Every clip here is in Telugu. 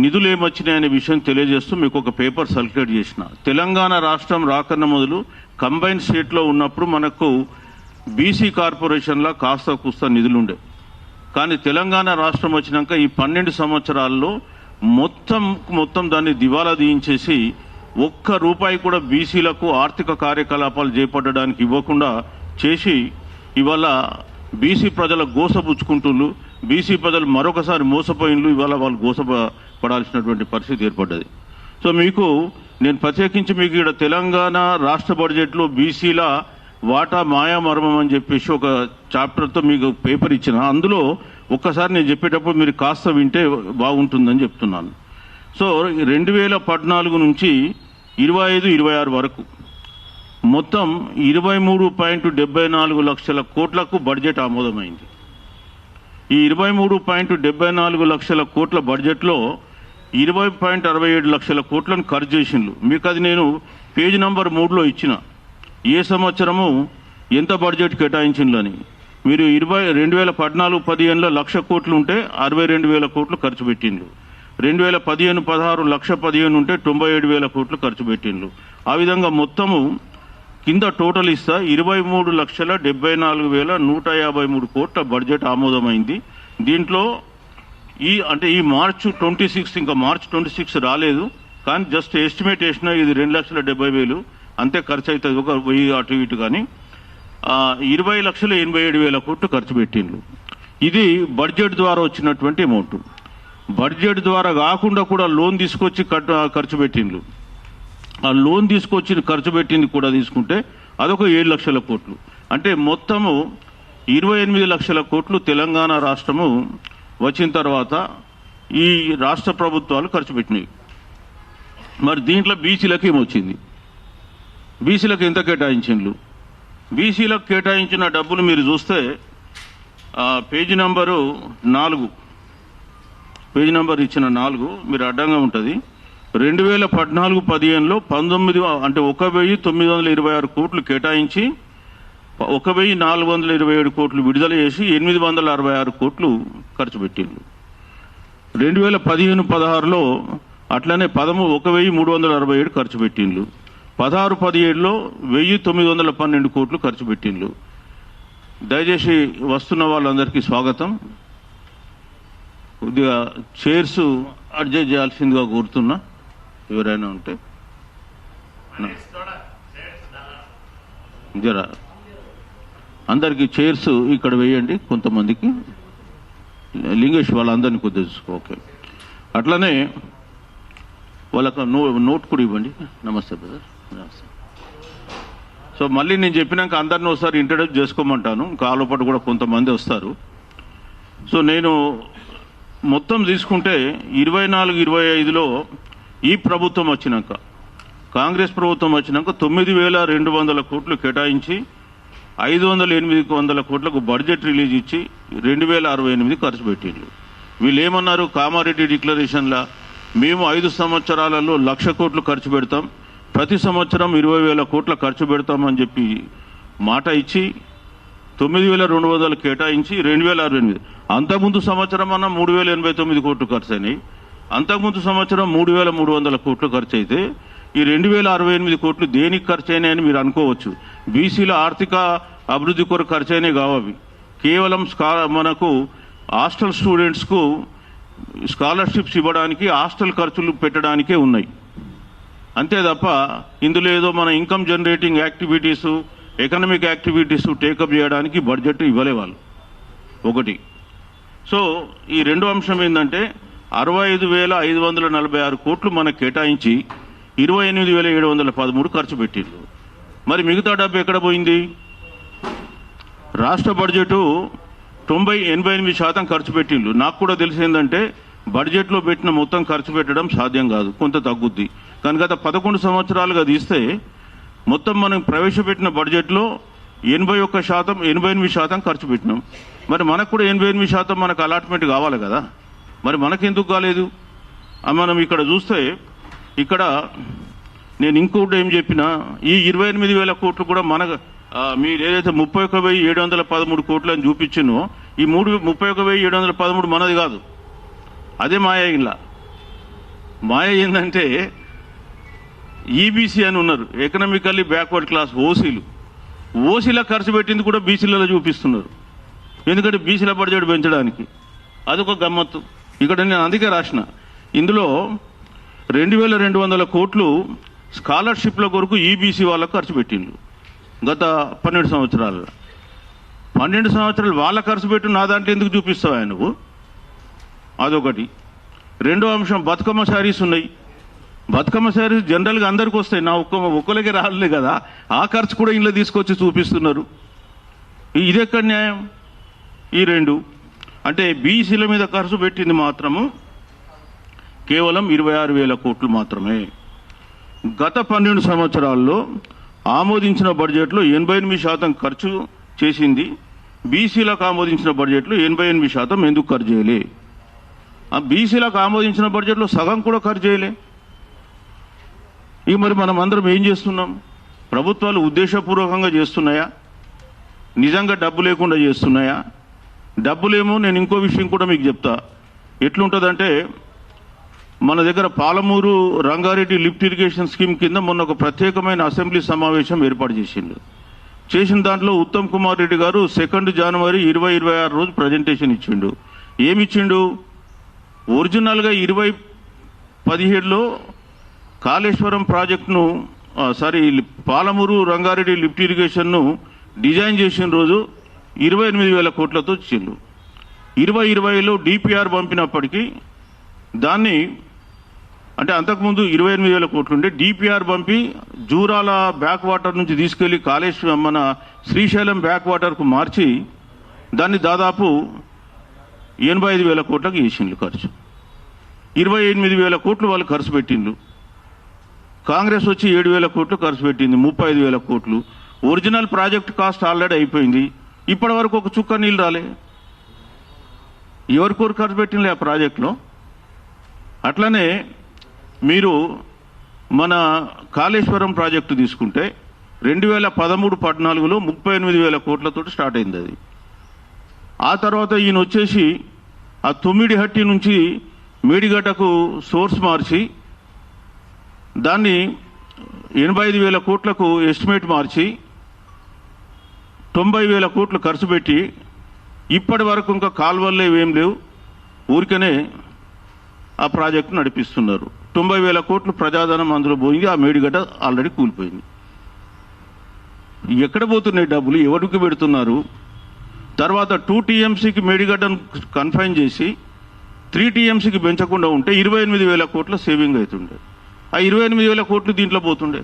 నిధులు ఏమొచ్చినాయనే విషయం తెలియజేస్తూ మీకు ఒక పేపర్ సర్క్యులేట్ చేసిన. తెలంగాణ రాష్ట్రం రాకన్న మొదలు కంబైన్ స్టేట్లో ఉన్నప్పుడు మనకు బీసీ కార్పొరేషన్లో కాస్త కూస్త నిధులుండే. కానీ తెలంగాణ రాష్ట్రం వచ్చినాక ఈ పన్నెండు సంవత్సరాల్లో మొత్తం మొత్తం దాన్ని దివాలా తీయించేసి ఒక్క రూపాయి కూడా బీసీలకు ఆర్థిక కార్యకలాపాలు చేపట్టడానికి ఇవ్వకుండా చేసి ఇవాళ బీసీ ప్రజల గోసపుచ్చుకుంటున్నారు బీసీ ప్రజలు మరొకసారి మోసపోయిన్లు ఇవాళ వాళ్ళు పడాల్సినటువంటి పరిస్థితి ఏర్పడ్డది. సో మీకు నేను ప్రత్యేకించి మీకు ఇక్కడ తెలంగాణ రాష్ట్ర బడ్జెట్లో బీసీల వాటా మాయా మర్మం అని చెప్పేసి ఒక చాప్టర్తో మీకు పేపర్ ఇచ్చిన. అందులో ఒక్కసారి నేను చెప్పేటప్పుడు మీరు కాస్త వింటే బాగుంటుందని చెప్తున్నాను. సో రెండు వేల పద్నాలుగు నుంచి ఇరవై ఐదు ఇరవై ఆరు వరకు మొత్తం ఇరవై మూడు పాయింట్ డెబ్బై నాలుగు లక్షల కోట్లకు బడ్జెట్ ఆమోదమైంది. ఈ ఇరవై మూడు పాయింట్ డెబ్బై నాలుగు లక్షల కోట్ల బడ్జెట్లో ఇరవై పాయింట్ అరవై ఏడు లక్షల కోట్లను ఖర్చు చేసిండ్రు మీకు అది నేను పేజ్ నంబర్ మూడులో ఇచ్చిన. ఏ సంవత్సరము ఎంత బడ్జెట్ కేటాయించిండ్రు అని మీరు ఇరవై రెండు వేల పద్నాలుగు పదిహేనులో లక్ష కోట్లు ఉంటే అరవై రెండు వేల కోట్లు ఖర్చు పెట్టిండ్రు. రెండు వేల పదిహేను పదహారు లక్ష పదిహేను ఉంటే తొంభై ఏడు వేల కోట్లు ఖర్చు పెట్టిండ్రు. ఆ విధంగా మొత్తము కింద టోటల్ ఇస్తా ఇరవై మూడు లక్షల డెబ్బై నాలుగు వేల నూట యాభై మూడు కోట్ల బడ్జెట్ ఆమోదమైంది. దీంట్లో ఈ అంటే ఈ మార్చ్ ట్వంటీ సిక్స్ ఇంకా మార్చ్ ట్వంటీ సిక్స్ రాలేదు. కానీ జస్ట్ ఎస్టిమేట్ వేసిన ఇది రెండు లక్షల డెబ్బై వేలు. అంతే ఖర్చు అవుతుంది ఒక వెయ్యి అటు ఇటు కానీ. ఇరవై లక్షల ఎనభై ఏడు వేల కోట్లు ఖర్చు పెట్టిండ్రు. ఇది బడ్జెట్ ద్వారా వచ్చినటువంటి అమౌంట్. బడ్జెట్ ద్వారా కాకుండా కూడా లోన్ తీసుకొచ్చి ఖర్చు పెట్టిండ్రు. ఆ లోన్ తీసుకొచ్చి ఖర్చు పెట్టింది కూడా తీసుకుంటే అదొక ఏడు లక్షల కోట్లు. అంటే మొత్తము ఇరవై ఎనిమిది లక్షల కోట్లు తెలంగాణ రాష్ట్రము వచ్చిన తర్వాత ఈ రాష్ట్ర ప్రభుత్వాలు ఖర్చు పెట్టినాయి. మరి దీంట్లో బీసీలకు ఏమొచ్చింది బీసీలకు ఎంత కేటాయించిండ్రు బీసీలకు కేటాయించిన డబ్బులు మీరు చూస్తే పేజీ నంబరు నాలుగు. పేజీ నంబర్ ఇచ్చిన నాలుగు మీరు అడ్డంగా ఉంటుంది. రెండు వేల పద్నాలుగు పదిహేనులో పంతొమ్మిది అంటే ఒక వెయ్యి తొమ్మిది వందల ఇరవై ఆరు కోట్లు కేటాయించి ఒక వెయ్యి నాలుగు వందల ఇరవై ఏడు కోట్లు విడుదల చేసి ఎనిమిది వందల అరవై ఆరు కోట్లు ఖర్చు పెట్టిండ్రు. రెండు వేల పదిహేను పదహారులో అట్లనే పదము ఒక వెయ్యి మూడు వందల అరవై ఏడు ఖర్చు పెట్టిండ్రు. పదహారు పదిహేడులో వెయ్యి తొమ్మిది వందల పన్నెండు కోట్లు ఖర్చు పెట్టిండ్రు. దయచేసి వస్తున్న వాళ్ళందరికీ స్వాగతం. కొద్దిగా చైర్స్ అడ్జస్ట్ చేయాల్సిందిగా కోరుతున్నా. ఎవరైనా ఉంటే. జరా. అందరికి చైర్స్ ఇక్కడ వేయండి కొంతమందికి. లింగేష్ వాళ్ళందరినీ కొద్దిగా ఓకే. అట్లనే వాళ్ళకు నో నోట్ కూడా ఇవ్వండి. నమస్తే బ్రదర్ నమస్తే. సో మళ్ళీ నేను చెప్పినాక అందరిని ఒకసారి ఇంట్రడ్యూస్ చేసుకోమంటాను. కాలోపాటు కూడా కొంతమంది వస్తారు. సో నేను మొత్తం తీసుకుంటే ఇరవై నాలుగు ఇరవై ఐదులో ఈ ప్రభుత్వం వచ్చినాక కాంగ్రెస్ ప్రభుత్వం వచ్చినాక తొమ్మిది వేల రెండు వందల కోట్లు కేటాయించి ఐదు వందల ఎనిమిది వందల కోట్లకు బడ్జెట్ రిలీజ్ ఇచ్చి రెండు వేల అరవై ఎనిమిది ఖర్చు పెట్టిండ్రు. వీళ్ళు ఏమన్నారు కామారెడ్డి డిక్లరేషన్లా మేము ఐదు సంవత్సరాలలో లక్ష కోట్లు ఖర్చు పెడతాం. ప్రతి సంవత్సరం ఇరవై వేల కోట్ల ఖర్చు పెడతామని చెప్పి మాట ఇచ్చి తొమ్మిది వేల రెండు వందలు కేటాయించి రెండు వేల అరవై ఎనిమిది. అంతకుముందు సంవత్సరం అన్న మూడు వేల ఎనభై తొమ్మిది కోట్లు ఖర్చు అయినాయి అంతకుముందు సంవత్సరం మూడు వేల మూడు వందల కోట్లు ఖర్చు అయితే ఈ రెండు వేల అరవై ఎనిమిది కోట్లు దేనికి ఖర్చు అయినాయని మీరు అనుకోవచ్చు. బీసీల ఆర్థిక అభివృద్ధి కొరకు ఖర్చైనవి కావవి కేవలం మనకు హాస్టల్ స్టూడెంట్స్కు స్కాలర్షిప్స్ ఇవ్వడానికి హాస్టల్ ఖర్చులు పెట్టడానికే ఉన్నాయి. అంతే తప్ప ఇందులో ఏదో మన income generating activities economic activities take up చేయడానికి బడ్జెట్ ఇవ్వలే వాళ్ళు. ఒకటి. సో ఈ రెండో అంశం ఏంటంటే అరవై ఐదు వేల ఐదు వందల నలభై ఆరు కోట్లు మనకు కేటాయించి ఇరవై ఎనిమిది వేల ఏడు వందల పదమూడు ఖర్చు పెట్టిండ్రు మరి మిగతా డబ్బు ఎక్కడ పోయింది? రాష్ట్ర బడ్జెట్ తొంభై ఎనభై ఎనిమిది శాతం ఖర్చు పెట్టిండ్రు. నాకు కూడా తెలిసిందంటే బడ్జెట్లో పెట్టిన మొత్తం ఖర్చు పెట్టడం సాధ్యం కాదు. కొంత తగ్గుద్ది. కానీ గత పదకొండు సంవత్సరాలుగా తీస్తే మొత్తం మనం ప్రవేశపెట్టిన బడ్జెట్లో ఎనభై ఒక్క శాతం ఎనభై ఎనిమిది శాతం ఖర్చు పెట్టినాం. మరి మనకు కూడా ఎనభై ఎనిమిది శాతం మనకు అలాట్మెంట్ కావాలి కదా? మరి మనకెందుకు కాలేదు? మనం ఇక్కడ చూస్తే ఇక్కడ నేను ఇంకోటి ఏం చెప్పినా ఈ ఇరవై ఎనిమిది వేల కోట్లు కూడా మన మీరు ఏదైతే ముప్పై ఒక వెయ్యి ఏడు వందల పదమూడు కోట్లు అని చూపించినో ఈ మూడు ముప్పై ఒక వెయ్యి ఏడు వందల పదమూడు మనది కాదు. అదే మాయ ఇలా మాయ ఏంటంటే ఈబీసీ అని ఉన్నారు. ఎకనామికల్లీ బ్యాక్వర్డ్ క్లాస్ ఓసీలు. ఓసీల ఖర్చు పెట్టింది కూడా బీసీలలో చూపిస్తున్నారు. ఎందుకంటే బీసీల బడ్జెట్ పెంచడానికి. అదొక గమ్మత్తు. ఇక్కడ నేను అందుకే రాసిన. ఇందులో రెండు వేల రెండు వందల కోట్లు స్కాలర్షిప్ల కొరకు ఈబీసీ వాళ్ళకు ఖర్చు పెట్టిండు గత పన్నెండు సంవత్సరాల. పన్నెండు సంవత్సరాలు వాళ్ళ ఖర్చు పెట్టి నా దాంట్లో ఎందుకు చూపిస్తావా నువ్వు? అదొకటి. రెండో అంశం బతుకమ్మ శారీస్ ఉన్నాయి. బతుకమ్మ శారీస్ జనరల్గా అందరికి వస్తాయి. నా ఒక్క ఒక్కరికి రాలే కదా. ఆ ఖర్చు కూడా ఇంట్లో తీసుకొచ్చి చూపిస్తున్నారు. ఇదెక్కడ న్యాయం? ఈ రెండు. అంటే బీసీల మీద ఖర్చు పెట్టింది మాత్రము కేవలం ఇరవై ఆరు వేల కోట్లు మాత్రమే. గత పన్నెండు సంవత్సరాల్లో ఆమోదించిన బడ్జెట్లో ఎనభై ఎనిమిది శాతం ఖర్చు చేసింది. బీసీలకు ఆమోదించిన బడ్జెట్లో ఎనభై ఎనిమిది శాతం ఎందుకు ఖర్చు చేయలే? ఆ బీసీలకు ఆమోదించిన బడ్జెట్లో సగం కూడా ఖర్చు చేయలే. ఇక మరి మనం అందరం ఏం చేస్తున్నాం? ప్రభుత్వాలు ఉద్దేశపూర్వకంగా చేస్తున్నాయా? నిజంగా డబ్బు లేకుండా చేస్తున్నాయా? డబ్బులేమో నేను ఇంకో విషయం కూడా మీకు చెప్తా. ఎట్లుంటుందంటే మన దగ్గర Palamuru Rangareddy lift irrigation scheme కింద మొన్న ఒక ప్రత్యేకమైన అసెంబ్లీ సమావేశం ఏర్పాటు చేసిండు. చేసిన దాంట్లో ఉత్తమ్ కుమార్ రెడ్డి గారు సెకండ్ జనవరి ఇరవై ఇరవై ఆరు రోజు ప్రజెంటేషన్ ఇచ్చిండు. ఏమిచ్చిండు? ఒరిజినల్గా ఇరవై పదిహేడులో కాళేశ్వరం ప్రాజెక్టును సారీ పాలమూరు రంగారెడ్డి లిఫ్ట్ ఇరిగేషన్ను డిజైన్ చేసిన రోజు ఇరవై ఎనిమిది వేల కోట్లతో ఇచ్చిండు. ఇరవై ఇరవైలో డిపిఆర్ పంపినప్పటికీ దాన్ని అంటే అంతకుముందు ఇరవై ఎనిమిది వేల కోట్లు ఉండే డిపిఆర్ పంపి జూరాల బ్యాక్ వాటర్ నుంచి తీసుకెళ్ళి కాళేశ్వరం మన శ్రీశైలం బ్యాక్ వాటర్కు మార్చి దాన్ని దాదాపు ఎనభై ఐదు వేల కోట్లకు వేసిండ్రు ఖర్చు. ఇరవై ఎనిమిది వేల కోట్లు వాళ్ళు ఖర్చు పెట్టిండ్రు. కాంగ్రెస్ వచ్చి ఏడు వేల కోట్లు ఖర్చు పెట్టింది ముప్పై ఐదు వేల కోట్లు. ఒరిజినల్ ప్రాజెక్ట్ కాస్ట్ ఆల్రెడీ అయిపోయింది. ఇప్పటి వరకు ఒక చుక్క నీళ్ళు రాలే. ఎవరికొరు ఖర్చు పెట్టింది ఆ ప్రాజెక్టులో? అట్లనే మీరు మన కాళేశ్వరం ప్రాజెక్టు తీసుకుంటే రెండు వేల పదమూడు పద్నాలుగులో ముప్పై ఎనిమిది వేల కోట్లతో స్టార్ట్ అయింది అది. ఆ తర్వాత ఈయన వచ్చేసి ఆ తొమ్మిడి హట్టి నుంచి మేడిగడ్డకు సోర్స్ మార్చి దాన్ని ఎనభై ఐదు వేల కోట్లకు ఎస్టిమేట్ మార్చి తొంభై వేల కోట్లు ఖర్చు పెట్టి ఇప్పటి వరకు ఇంకా కాలువల్లో ఏం లేవు ఊరికనే ఆ ప్రాజెక్టు నడిపిస్తున్నారు. తొంభై వేల కోట్లు ప్రజాధనం అందులో పోయింది ఆ మేడిగడ్డ ఆల్రెడీ కూలిపోయింది. ఎక్కడ పోతున్నాయి డబ్బులు? ఎవరికి పెడుతున్నారు? తర్వాత టూ టీఎంసీకి మేడిగడ్డను కన్ఫైన్ చేసి త్రీ టీఎంసీకి పెంచకుండా ఉంటే ఇరవై ఎనిమిది వేల కోట్ల సేవింగ్ అవుతుండే. ఆ ఇరవై ఎనిమిది వేల కోట్లు దీంట్లో పోతుండే.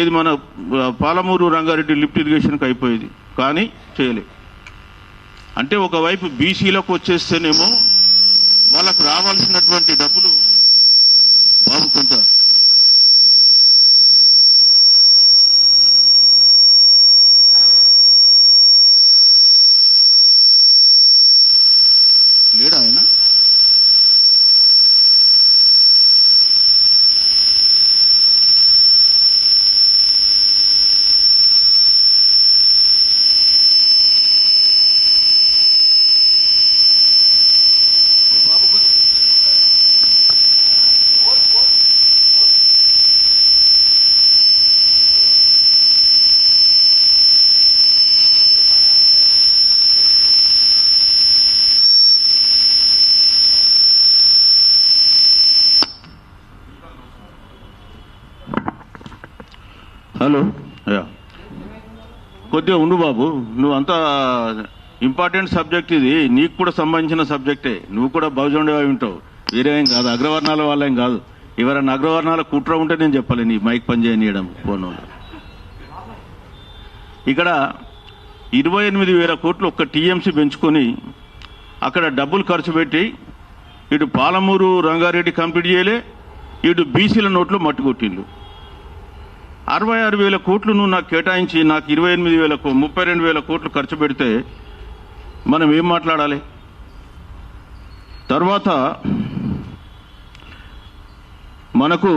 ఏది మన పాలమూరు రంగారెడ్డి లిఫ్ట్ ఇరిగేషన్కి అయిపోయేది కానీ చేయలే. అంటే ఒకవైపు బీసీలకు వచ్చేస్తేనేమో వాళ్ళకు రావాల్సినటువంటి డబ్బులు బాబు కొంత లేడా ఆయన బాబు కొంచెం హలో. కొద్దిగా ఉండు బాబు. నువ్వు అంతా ఇంపార్టెంట్ సబ్జెక్ట్ ఇది. నీకు కూడా సంబంధించిన సబ్జెక్టే. నువ్వు కూడా బహుజనుడిగా ఉంటావు. వేరే కాదు అగ్రవర్ణాల వాళ్ళేం కాదు. ఎవరైనా అగ్రవర్ణాల కుట్ర ఉంటే నేను చెప్పాలి నీ మైక్ పనిచేయనీయడం ఫోన్ ఇక్కడ ఇరవై ఎనిమిది వేల కోట్లు ఒక్క టీఎంసీ పెంచుకొని అక్కడ డబ్బులు ఖర్చు పెట్టి ఇటు పాలమూరు రంగారెడ్డి కంప్లీట్ చేయలే ఇటు బీసీల నోట్లు మట్టి కొట్టిండు అరవై ఆరు వేల కోట్లను నాకు కేటాయించి నాకు ఇరవై ఎనిమిది వేలకు ముప్పై రెండు వేల కోట్లు ఖర్చు పెడితే మనం ఏం మాట్లాడాలి? తర్వాత మనకు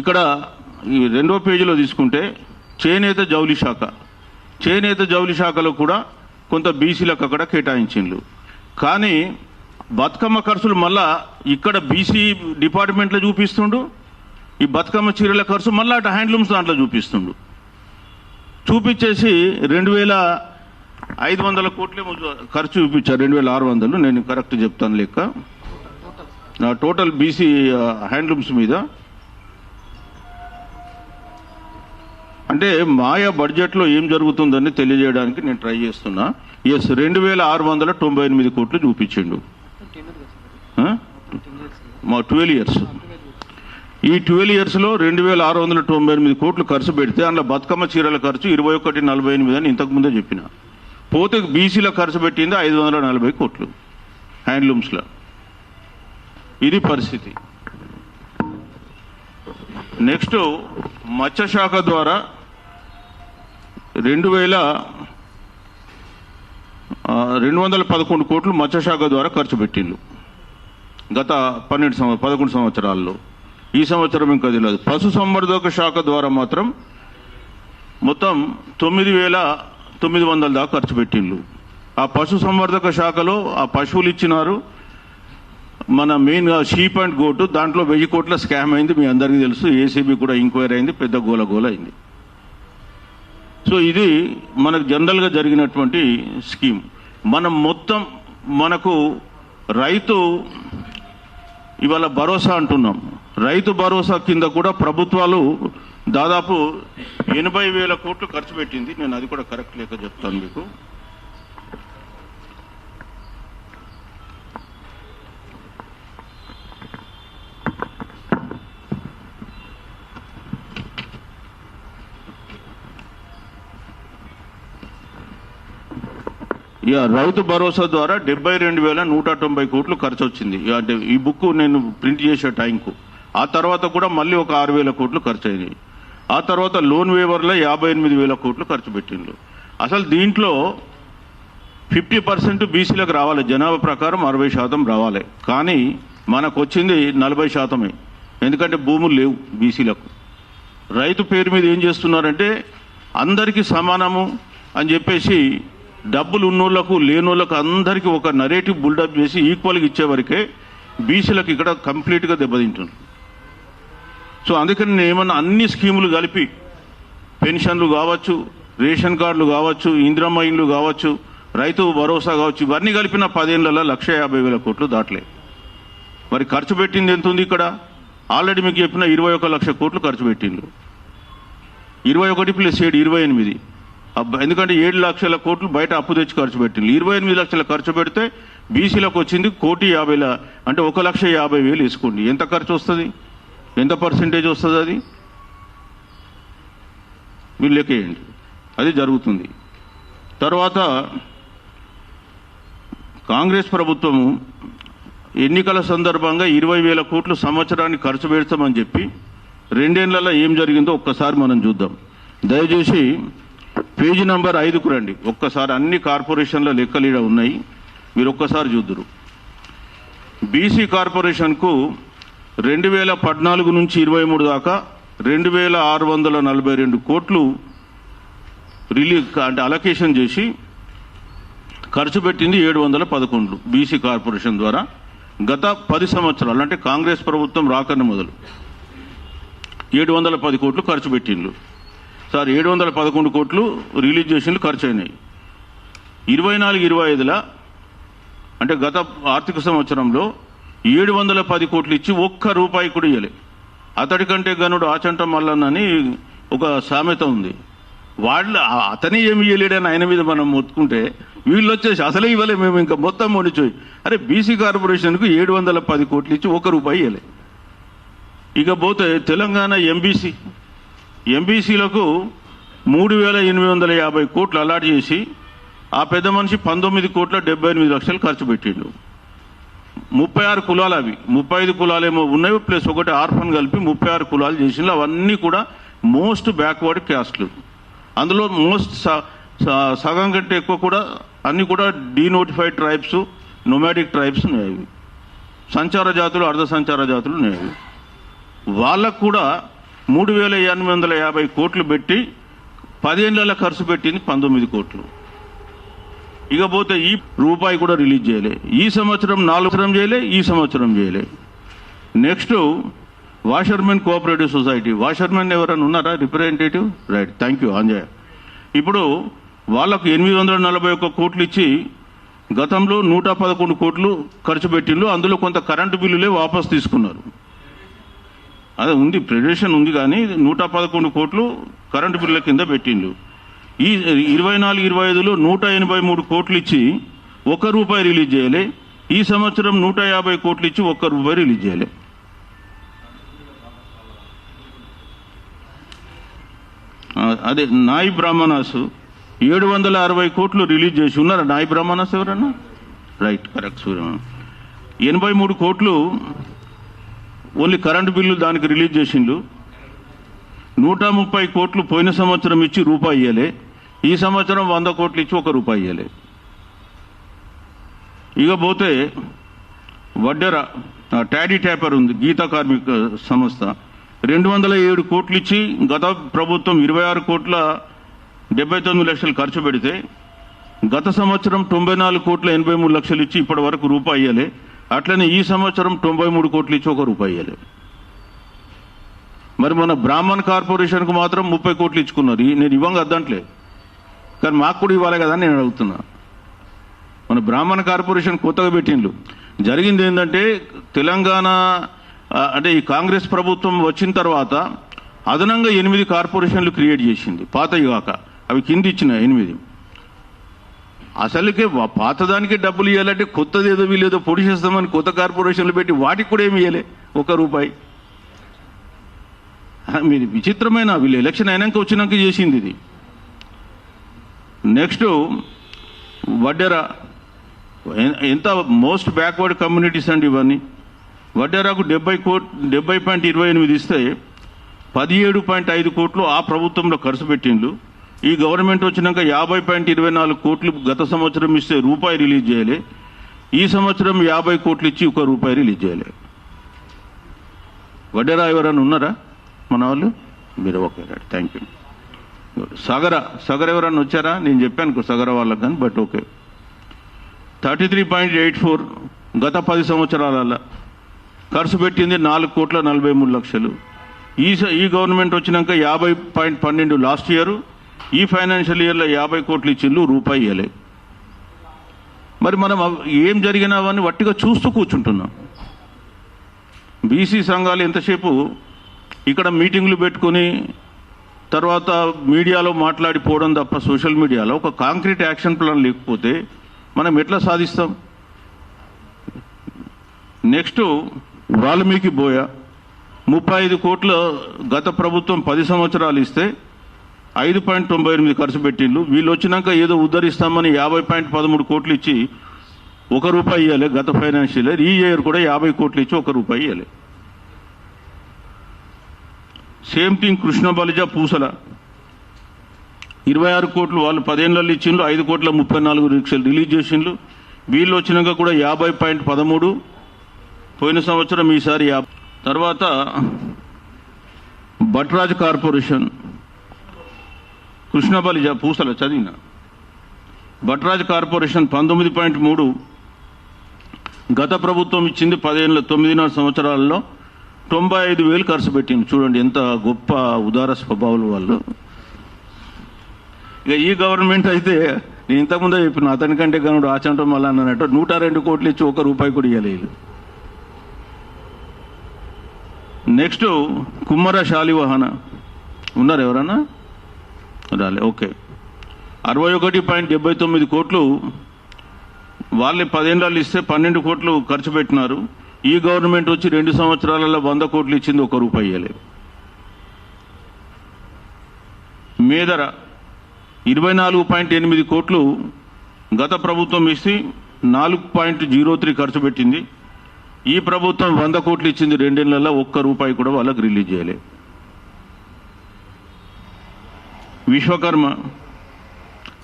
ఇక్కడ ఈ రెండో పేజీలో తీసుకుంటే చేనేత జౌలి శాఖ. చేనేత జౌలి శాఖలో కూడా కొంత బీసీలకు అక్కడ కేటాయించిండ్రు కానీ బతుకమ్మ ఖర్చులు మళ్ళా ఇక్కడ బీసీ డిపార్ట్మెంట్లో చూపిస్తుండు ఈ బతుకమ్మ చీరల ఖర్చు మళ్ళా అటు హ్యాండ్లూమ్స్ దాంట్లో చూపిస్తుండు. చూపించేసి రెండు వేల ఐదు వందల కోట్లేమో ఖర్చు చూపించారు రెండు వేల ఆరు వందలు. నేను కరెక్ట్ చెప్తాను లెక్క. నా టోటల్ బీసీ హ్యాండ్లూమ్స్ మీద. అంటే మాయా బడ్జెట్లో ఏం జరుగుతుందని తెలియజేయడానికి నేను ట్రై చేస్తున్నా. ఎస్ రెండు వేల ఆరు వందల తొంభై ఎనిమిది కోట్లు చూపించిండు? మా ట్వెల్వ్ ఇయర్స్. ఈ ట్వెల్వ్ ఇయర్స్లో రెండు వేల ఆరు వందల తొంభై ఎనిమిది కోట్లు ఖర్చు పెడితే అందులో బతుకమ్మ చీరల ఖర్చు ఇరవై ఒకటి నలభై ఎనిమిది అని ఇంతకుముందే చెప్పిన. పోతే బీసీలో ఖర్చు పెట్టింది ఐదు వందల నలభై కోట్లు. హ్యాండ్లూమ్స్లో ఇది పరిస్థితి. నెక్స్ట్ మత్స్యశాఖ ద్వారా రెండు వేల రెండు వందల పదకొండు కోట్లు మత్స్యశాఖ ద్వారా ఖర్చు పెట్టిండ్రు గత పన్నెండు సంవ పదకొండు సంవత్సరాల్లో. ఈ సంవత్సరం ఇంకా తెలియదు. పశు సంవర్ధక శాఖ ద్వారా మాత్రం మొత్తం తొమ్మిది వేల తొమ్మిది వందల దాకా ఖర్చు పెట్టిండ్రు ఆ పశు సంవర్ధక శాఖలో ఆ పశువులు ఇచ్చినారు. మన మెయిన్గా షీప్ అండ్ గోటు దాంట్లో వెయ్యి కోట్ల స్కామ్ అయింది మీ అందరికీ తెలుసు. ఏసీబీ కూడా ఎంక్వైరీ అయింది పెద్ద గోల గోల అయింది. సో ఇది మనకు జనరల్గా జరిగినటువంటి స్కీమ్ మనం మొత్తం మనకు రైతు ఇవాళ భరోసా అంటున్నాం. రైతు భరోసా కింద కూడా ప్రభుత్వాలు దాదాపు ఎనభై వేల కోట్లు ఖర్చు పెట్టింది. నేను అది కూడా కరెక్ట్ లేక చెప్తాను మీకు. ఇక రైతు భరోసా ద్వారా డెబ్బై రెండు వేల నూట తొంభై కోట్లు ఖర్చు వచ్చింది. ఇక అంటే ఈ బుక్ నేను ప్రింట్ చేసే టైంకు. ఆ తర్వాత కూడా మళ్ళీ ఒక ఆరు వేల కోట్లు ఖర్చు అయినాయి. ఆ తర్వాత లోన్ వేవర్లో యాభై ఎనిమిది వేల కోట్లు ఖర్చు పెట్టిండ్రు. అసలు దీంట్లో ఫిఫ్టీ పర్సెంట్ బీసీలకు రావాలి. జనాభా ప్రకారం అరవై శాతం రావాలి. కానీ మనకు వచ్చింది నలభై శాతమే. ఎందుకంటే భూములు లేవు బీసీలకు. రైతు పేరు మీద ఏం చేస్తున్నారంటే అందరికీ సమానము అని చెప్పేసి డబ్బులు ఉన్నోళ్ళకు లేనోళ్ళకు అందరికీ ఒక నరేటివ్ బుల్డప్ చేసి ఈక్వల్గా ఇచ్చేవరకే బీసీలకు ఇక్కడ కంప్లీట్గా దెబ్బతింటున్నారు. సో అందుకని నేను ఏమన్నా అన్ని స్కీములు కలిపి పెన్షన్లు కావచ్చు రేషన్ కార్డులు కావచ్చు ఇందిరమ్మ ఇండ్లు కావచ్చు రైతు భరోసా కావచ్చు ఇవన్నీ కలిపిన పదేళ్ళలో లక్ష యాభై వేల కోట్లు దాటలే. మరి ఖర్చు పెట్టింది ఎంత ఉంది ఇక్కడ? ఆల్రెడీ మీకు చెప్పిన ఇరవై ఒక లక్ష కోట్లు ఖర్చు పెట్టిండ్రు. ఇరవై ఒకటి ప్లస్ ఏడు ఇరవై ఎనిమిది. ఎందుకంటే ఏడు లక్షల కోట్లు బయట అప్పు తెచ్చి ఖర్చు పెట్టిండ్రు. ఇరవై ఎనిమిది లక్షల ఖర్చు పెడితే బీసీలకు వచ్చింది కోటి యాభై అంటే ఒక లక్ష యాభై వేలు వేసుకోండి. ఎంత ఖర్చు వస్తుంది? ఎంత పర్సెంటేజ్ వస్తుంది అది? మీరు లెక్కేయండి అది జరుగుతుంది. తర్వాత కాంగ్రెస్ ప్రభుత్వము ఎన్నికల సందర్భంగా ఇరవై వేల కోట్లు సంవత్సరానికి ఖర్చు పెడతామని చెప్పి రెండేళ్ళలో ఏం జరిగిందో ఒక్కసారి మనం చూద్దాం. దయచేసి పేజీ నంబర్ ఐదుకు రండి. ఒక్కసారి అన్ని కార్పొరేషన్ల లెక్కలు ఈడ ఉన్నాయి. మీరు ఒక్కసారి చూద్దురు. బీసీ కార్పొరేషన్కు రెండు వేల పద్నాలుగు నుంచి ఇరవై మూడు దాకా రెండు వేల ఆరు వందల నలభై రెండు కోట్లు రిలీజ్ అంటే అలొకేషన్ చేసి ఖర్చు పెట్టింది ఏడు వందల పదకొండు బీసీ కార్పొరేషన్ ద్వారా గత పది సంవత్సరాలు అంటే కాంగ్రెస్ ప్రభుత్వం రాకన్న మొదలు. ఏడు వందల పది కోట్లు ఖర్చు పెట్టిండ్రు సార్ ఏడు వందల పదకొండు కోట్లు రిలీజ్ చేసిండ్రు ఖర్చు అయినాయి. ఇరవై నాలుగు ఇరవై ఐదుల అంటే గత ఆర్థిక సంవత్సరంలో ఏడు వందల పది కోట్లు ఇచ్చి ఒక్క రూపాయి కూడా ఇవ్వలే అతడి కంటే గనుడు ఆచంట మల్లన్నని ఒక సామెత ఉంది. వాళ్ళు అతని అతనే ఏమి ఇవ్వలేడని ఆయన మీద మనం మొత్తుకుంటే వీళ్ళు వచ్చేసి అసలే ఇవ్వలే మేము ఇంకా మొత్తం మునిచోయి. అరే బీసీ కార్పొరేషన్కు ఏడు వందల పది కోట్లు ఇచ్చి ఒక రూపాయి ఇవ్వలే ఇక పోతే తెలంగాణ ఎంబీసీ. ఎంబీసీలకు మూడు వేల ఎనిమిది వందల యాభై కోట్లు అలాట్ చేసి ఆ పెద్ద మనిషి పంతొమ్మిది కోట్ల డెబ్బై ఎనిమిది లక్షలు ఖర్చు పెట్టిండు. ముప్పై ఆరు కులాలు అవి. ముప్పై ఐదు కులాలేమో ఉన్నవి ప్లస్ ఒకటి ఆర్ఫన్ కలిపి ముప్పై ఆరు కులాలు చేసిన అవన్నీ కూడా మోస్ట్ బ్యాక్వర్డ్ క్యాస్ట్లు. అందులో మోస్ట్ స- స- సగం కంటే ఎక్కువ కూడా అన్ని కూడా డీనోటిఫైడ్ ట్రైబ్స్ నొమాటిక్ ట్రైబ్స్ ఉన్నాయి సంచార జాతులు అర్ధ సంచార జాతులు ఉన్నాయి వాళ్ళకు కూడా మూడు వేల ఎనిమిది వందల యాభై కోట్లు పెట్టి పదేళ్ళ ఖర్చు పెట్టింది పంతొమ్మిది కోట్లు. ఇకపోతే ఈ రూపాయి కూడా రిలీజ్ చేయలే. ఈ సంవత్సరం నాలుగు సంవత్సరం చేయలే ఈ సంవత్సరం చేయలే. Next washermen cooperative society. Washermen ఎవరైనా ఉన్నారా? Representative? Right. Thank you Anjay ఇప్పుడు వాళ్ళకు ఎనిమిది వందల నలభై ఒక్క కోట్లు ఇచ్చి గతంలో నూట పదకొండు కోట్లు ఖర్చు పెట్టిండ్రు. అందులో కొంత కరెంటు బిల్లులే వాపస్ తీసుకున్నారు. అదే ఉంది ప్రెడేషన్ ఉంది కానీ నూట పదకొండు కోట్లు కరెంటు బిల్లుల కింద పెట్టిండు ఈ ఇరవై నాలుగు ఇరవై ఐదులో నూట ఎనభై మూడు కోట్లు ఇచ్చి ఒక్క రూపాయి రిలీజ్ చేయలే. ఈ సంవత్సరం నూట యాభై కోట్లు ఇచ్చి ఒక్క రూపాయి రిలీజ్ చేయలే. అదే నాయి బ్రాహ్మణాసు ఏడు వందల అరవై కోట్లు రిలీజ్ చేసి ఉన్నారా? నాయి బ్రాహ్మణాస్ ఎవరన్నా? రైట్ కరెక్ట్ సూర్య ఎనభై మూడు కోట్లు ఓన్లీ కరెంటు బిల్లు దానికి రిలీజ్ చేసిండు నూట ముప్పై కోట్లు పోయిన సంవత్సరం ఇచ్చి రూపాయి ఇయ్యలే. ఈ సంవత్సరం వంద కోట్లు ఇచ్చి ఒక రూపాయి ఇవ్వలేదు ఇక పోతే వడ్డెర ట్యాడీ టాడీ ట్యాపర్ ఉంది గీతా కార్మిక సంస్థ. రెండు వందల ఏడు కోట్లు ఇచ్చి గత ప్రభుత్వం ఇరవై ఆరు కోట్ల డెబ్బై తొమ్మిది లక్షలు ఖర్చు పెడితే గత సంవత్సరం తొంభై నాలుగు కోట్ల ఎనభై మూడు లక్షలు ఇచ్చి ఇప్పటి వరకు రూపాయి ఇవ్వలే అట్లనే ఈ సంవత్సరం తొంభై మూడు కోట్లు ఇచ్చి ఒక రూపాయి ఇవ్వలే మరి మన బ్రాహ్మణ్ కార్పొరేషన్కు మాత్రం ముప్పై కోట్లు ఇచ్చుకున్నారు. నేను ఇవ్వంగా అద్దంట్లేదు కానీ మాకు కూడా ఇవ్వాలి కదా అని నేను అడుగుతున్నా. మన బ్రాహ్మణ కార్పొరేషన్ కొత్తగా పెట్టిండ్రు జరిగింది ఏంటంటే తెలంగాణ అంటే ఈ కాంగ్రెస్ ప్రభుత్వం వచ్చిన తర్వాత అదనంగా ఎనిమిది కార్పొరేషన్లు క్రియేట్ చేసింది. పాతవి కాక. అవి కింద ఇచ్చిన ఎనిమిది. అసలుకే పాతదానికి డబ్బులు ఇవ్వాలంటే కొత్తది ఏదో వీలేదో పొడి చేస్తామని కొత్త కార్పొరేషన్లు పెట్టి వాటికి కూడా ఏమి ఇవ్వలే ఒక రూపాయి. మీది విచిత్రమైన వీళ్ళు ఎలక్షన్ అయినాక వచ్చినాక చేసింది ఇది. నెక్స్ట్ వడ్డెర. ఎంత మోస్ట్ బ్యాక్వర్డ్ కమ్యూనిటీస్ అండి ఇవన్నీ. వడ్డెరాకు డెబ్బై కోట్ డెబ్బై పాయింట్ ఇరవై ఎనిమిది ఇస్తే పదిహేడు పాయింట్ ఐదు కోట్లు ఆ ప్రభుత్వంలో ఖర్చు పెట్టిండ్రు ఈ గవర్నమెంట్ వచ్చినాక యాభై పాయింట్ ఇరవై నాలుగు కోట్లు గత సంవత్సరం ఇస్తే రూపాయి రిలీజ్ చేయలే. ఈ సంవత్సరం యాభై కోట్లు ఇచ్చి ఒక రూపాయి రిలీజ్ చేయలే. వడ్డెరా ఎవరైనా ఉన్నారా? మన వాళ్ళు? మీరు okay right. Thank you Sagara Sagara ఎవరన్నా వచ్చారా? నేను చెప్పాను సగర వాళ్ళకి కానీ but okay. Thirty three point eight four గత పది సంవత్సరాలలో ఖర్చు పెట్టింది నాలుగు కోట్ల నలభై మూడు లక్షలు. ఈ ఈ గవర్నమెంట్ వచ్చినాక యాభై పాయింట్ పన్నెండు లాస్ట్ ఇయర్ ఈ ఫైనాన్షియల్ ఇయర్లో యాభై కోట్లు ఇచ్చిండ్రు రూపాయి ఇవ్వలే మరి మనం ఏం జరిగినావని వట్టిగా చూస్తూ కూర్చుంటున్నాం. బీసీ సంఘాలు ఎంతసేపు ఇక్కడ మీటింగ్లు పెట్టుకొని తర్వాత మీడియాలో మాట్లాడిపోవడం తప్ప సోషల్ మీడియాలో ఒక కాంక్రీట్ యాక్షన్ ప్లాన్ లేకపోతే మనం ఎట్లా సాధిస్తాం? నెక్స్ట్ వాల్మీకి బోయ ముప్పై ఐదు కోట్ల గత ప్రభుత్వం పది సంవత్సరాలు ఇస్తే ఐదు పాయింట్ తొంభై ఎనిమిది ఖర్చు పెట్టిండ్రు వీళ్ళు వచ్చినాక ఏదో ఉద్ధరిస్తామని యాభై పాయింట్ పదమూడు కోట్లు ఇచ్చి ఒక రూపాయి ఇవ్వాలి గత ఫైనాన్షియల్. ఈ ఇయర్ కూడా యాభై కోట్లు ఇచ్చి ఒక రూపాయి ఇవ్వాలి సేమ్ థింగ్ కృష్ణ బలిజ పూసల. ఇరవై ఆరు కోట్లు వాళ్ళు పదేళ్ళల్లో ఇచ్చిండ్రు ఐదు కోట్ల ముప్పై నాలుగు రిక్షలు రిలీజ్ చేసిండ్రు. వీళ్ళు వచ్చినాక కూడా యాభై పాయింట్ పదమూడు. పోయిన సంవత్సరం ఈసారి యాభై. తర్వాత భట్రాజ్ కార్పొరేషన్. కృష్ణ బలిజ పూసల చదివిన. భట్రాజ్ కార్పొరేషన్ పంతొమ్మిది పాయింట్ మూడు. గత ప్రభుత్వం ఇచ్చింది పదిహేను తొమ్మిదిన్నర సంవత్సరాలలో తొంభై ఐదు వేలు ఖర్చు పెట్టింది చూడండి ఎంత గొప్ప ఉదార స్వభావాలు వాళ్ళు. ఇక ఈ గవర్నమెంట్ అయితే నేను ఇంతకుముందే చెప్పిన అతనికంటే గనుడు ఆచంటం వల్ల అన్నట్టు నూట రెండు కోట్లు ఇచ్చి ఒక రూపాయి కూడా ఇవ్వలేదు నెక్స్ట్ కుమ్మర శాలివాహన ఉన్నారు ఎవరన్నా? రాలే ఓకే. అరవై ఒకటి పాయింట్ డెబ్బై తొమ్మిది కోట్లు. వాళ్ళే పదేళ్ళు ఇస్తే పన్నెండు కోట్లు ఖర్చు పెట్టినారు. ఈ గవర్నమెంట్ వచ్చి రెండు సంవత్సరాలలో వంద కోట్లు ఇచ్చింది ఒక రూపాయి ఇవ్వలేదు మేదర ఇరవై నాలుగు పాయింట్ ఎనిమిది కోట్లు గత ప్రభుత్వం ఇచ్చి నాలుగు పాయింట్ జీరో త్రీ ఖర్చు పెట్టింది. ఈ ప్రభుత్వం వంద కోట్లు ఇచ్చింది రెండేళ్ళలో ఒక్క రూపాయి కూడా వాళ్ళకి రిలీజ్ చేయలేదు. విశ్వకర్మ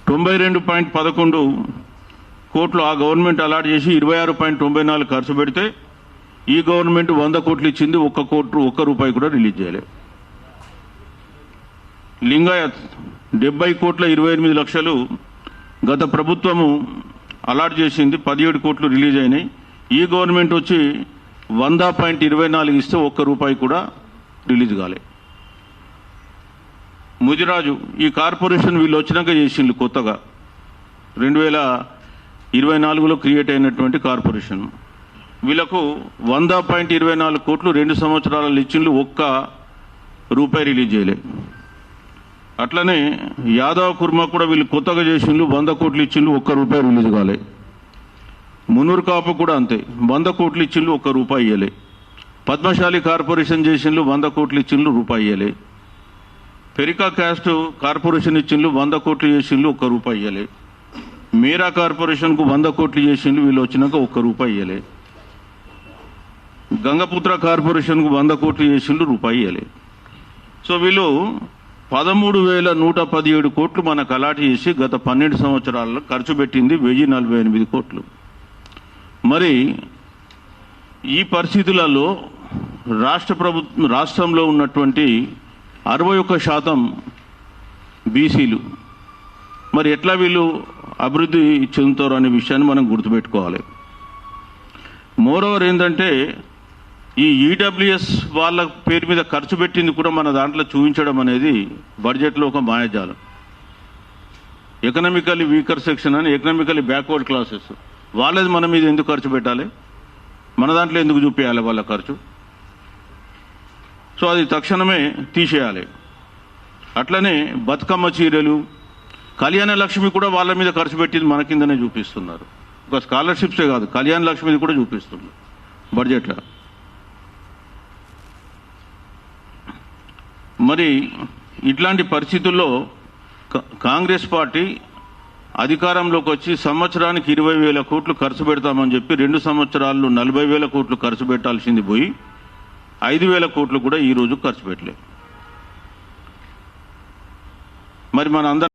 తొంభై రెండు పాయింట్ పదకొండు కోట్లు ఆ గవర్నమెంట్ అలాట్ చేసి ఇరవై ఆరు పాయింట్ తొంభై నాలుగు ఖర్చు పెడితే ఈ గవర్నమెంట్ వంద కోట్లు ఇచ్చింది ఒక్క కోట్లు ఒక్క రూపాయి కూడా రిలీజ్ చేయలేదు లింగాయత్ డెబ్బై కోట్ల ఇరవై ఎనిమిది లక్షలు గత ప్రభుత్వము అలాట్ చేసింది పదిహేడు కోట్లు రిలీజ్ అయినాయి. ఈ గవర్నమెంట్ వచ్చి వంద పాయింట్ ఇరవై నాలుగు ఇస్తే ఒక్క రూపాయి కూడా రిలీజ్ కాలే. ముదిరాజు ఈ కార్పొరేషన్ వీళ్ళు వచ్చినాక చేసిండ్రు కొత్తగా. రెండు వేల ఇరవై నాలుగులో క్రియేట్ అయినటువంటి కార్పొరేషన్. వీళ్ళకు వంద పాయింట్ ఇరవై నాలుగు కోట్లు రెండు సంవత్సరాల ఇచ్చిండ్లు ఒక్క రూపాయి రిలీజ్ చేయలే. అట్లనే యాదవ్ కుర్మా కూడా వీళ్ళు కొత్తగా చేసిండ్లు వంద కోట్లు ఇచ్చిండ్లు ఒక్క రూపాయి రిలీజ్ కాలే. మునూరు కాపు కూడా అంతే వంద కోట్లు ఇచ్చిండ్లు ఒక్క రూపాయి ఇవ్వలే పద్మశాలి కార్పొరేషన్ చేసిండ్లు వంద కోట్లు ఇచ్చిండ్లు రూపాయి ఇవ్వలే పెరికా క్యాస్ట్ కార్పొరేషన్ ఇచ్చిండ్లు వంద కోట్లు చేసిండ్లు ఒక్క రూపాయి ఇవ్వలే మీరా కార్పొరేషన్కు వంద కోట్లు చేసిండ్లు వీళ్ళు వచ్చినాక ఒక్క రూపాయి ఇయ్యలే. గంగపుత్ర కార్పొరేషన్కు వంద కోట్లు చేసిండు రూపాయి ఇవ్వలేదు సో వీళ్ళు పదమూడు వేల నూట పదిహేడు కోట్లు మనకు అలాట్ చేసి గత పన్నెండు సంవత్సరాల్లో ఖర్చు పెట్టింది వెయ్యి నలభై ఎనిమిది కోట్లు. మరి ఈ పరిస్థితులలో రాష్ట్ర ప్రభుత్వం రాష్ట్రంలో ఉన్నటువంటి అరవై ఒక్క శాతం బీసీలు మరి ఎట్లా వీళ్ళు అభివృద్ధి చెందుతారు అనే విషయాన్ని మనం గుర్తుపెట్టుకోవాలి. మోరోవర్ ఏంటంటే ఈ ఈడబ్ల్యూఎస్ వాళ్ళ పేరు మీద ఖర్చు పెట్టింది కూడా మన దాంట్లో చూపించడం అనేది బడ్జెట్లో ఒక మాయాజాలం. ఎకనామికలీ వీకర్ సెక్షన్ అని ఎకనామికలీ బ్యాక్వర్డ్ క్లాసెస్ వాళ్ళది మన మీద ఎందుకు ఖర్చు పెట్టాలి? మన దాంట్లో ఎందుకు చూపించాలి వాళ్ళ ఖర్చు? సో అది తక్షణమే తీసేయాలి. అట్లనే బతుకమ్మ చీరలు కళ్యాణ లక్ష్మి కూడా వాళ్ళ మీద ఖర్చు పెట్టింది మన కిందనే చూపిస్తున్నారు. ఒక స్కాలర్షిప్సే కాదు కళ్యాణ లక్ష్మిది కూడా చూపిస్తున్నారు బడ్జెట్లో. మరి ఇట్లాంటి పరిస్థితుల్లో కాంగ్రెస్ పార్టీ అధికారంలోకి వచ్చి సంవత్సరానికి ఇరవై వేల కోట్లు ఖర్చు పెడతామని చెప్పి రెండు సంవత్సరాల్లో నలభై వేల కోట్లు ఖర్చు పెట్టాల్సింది పోయి ఐదు వేల కోట్లు కూడా ఈ రోజు ఖర్చు పెట్టలేదు. మరి మన అందరం